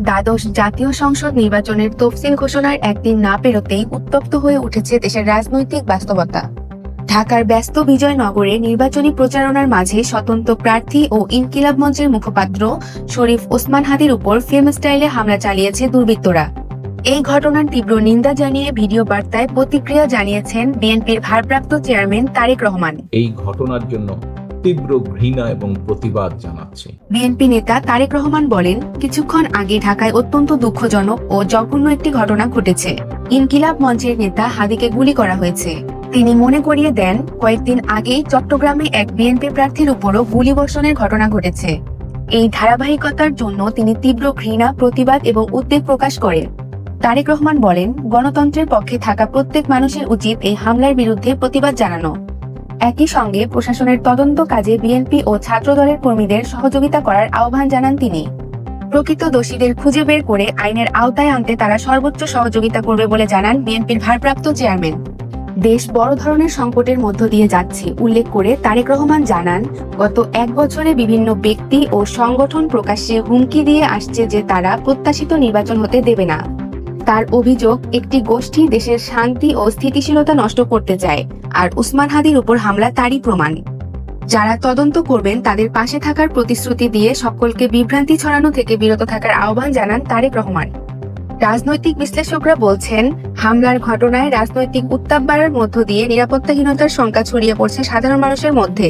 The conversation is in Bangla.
দ্বাদশ জাতীয় সংসদ নির্বাচনের তফসিল ঘোষণার একদিন না পেরোতেই উত্তপ্ত হয়ে উঠেছে দেশের রাজনৈতিক বাস্তবতা। ঢাকার ব্যস্ত বিজয়নগরে নির্বাচনী প্রচারণার মাঝে স্বতন্ত্র প্রার্থী ও ইনকিলাব মঞ্চের মুখপাত্র শরীফ ওসমান হাদির উপর ফিল্ম স্টাইলে হামলা চালিয়েছে দুর্বৃত্তরা। এই ঘটনার তীব্র নিন্দা জানিয়ে ভিডিও বার্তায় প্রতিক্রিয়া জানিয়েছেন বিএনপির ভারপ্রাপ্ত চেয়ারম্যান তারেক রহমান। এই ঘটনার জন্য তীব্র ঘৃণা এবং প্রতিবাদ জানাচ্ছি। বিএনপি নেতা তারেক রহমান বলেন, কিছুক্ষণ আগে ঢাকায় অত্যন্ত দুঃখজনক ও জঘন্য একটি ঘটনা ঘটেছে। ইনকিলাব মঞ্চের নেতা হাদিকে গুলি করা হয়েছে। তিনি মনে করিয়ে দেন, কয়েকদিন আগেই চট্টগ্রামে এক বিএনপি প্রার্থীর উপরও গুলিবর্ষণের ঘটনা ঘটেছে। এই ধারাবাহিকতার জন্য তিনি তীব্র ঘৃণা, প্রতিবাদ এবং উদ্বেগ প্রকাশ করেন। তারেক রহমান বলেন, গণতন্ত্রের পক্ষে থাকা প্রত্যেক মানুষের উচিত এই হামলার বিরুদ্ধে প্রতিবাদ জানানো। একই সঙ্গে প্রশাসনের তদন্ত কাজে বিএনপি ও ছাত্রদলের কর্মীদের সহযোগিতা করার আহ্বান জানান তিনি। প্রকৃত দোষীদের খুঁজে বের করে আইনের আওতায় আনতে তারা সর্বোচ্চ সহযোগিতা করবে বলে জানান বিএনপির ভারপ্রাপ্ত চেয়ারম্যান। দেশ বড় ধরনের সংকটের মধ্য দিয়ে যাচ্ছে, উল্লেখ করে তারেক রহমান জানান, গত এক বছরে বিভিন্ন ব্যক্তি ও সংগঠন প্রকাশ্যে হুমকি দিয়ে আসছে যে তারা প্রত্যাশিত নির্বাচন হতে দেবে না। তার অভিযোগ, একটি গোষ্ঠী দেশের শান্তি ও স্থিতিশীলতা নষ্ট করতে চায়, আর উসমান হাদির উপর হামলা তারই প্রমাণ। যারা তদন্ত করবেন, তাদের পাশে থাকার প্রতিশ্রুতি দিয়ে সকলকে বিভ্রান্তি ছড়ানো থেকে বিরত থাকার আহ্বান জানান তারেক রহমান। রাজনৈতিক বিশ্লেষকরা বলছেন, হামলার ঘটনায় রাজনৈতিক উত্তাপ বাড়ার মধ্য দিয়ে নিরাপত্তাহীনতার শঙ্কা ছড়িয়ে পড়ছে সাধারণ মানুষের মধ্যে।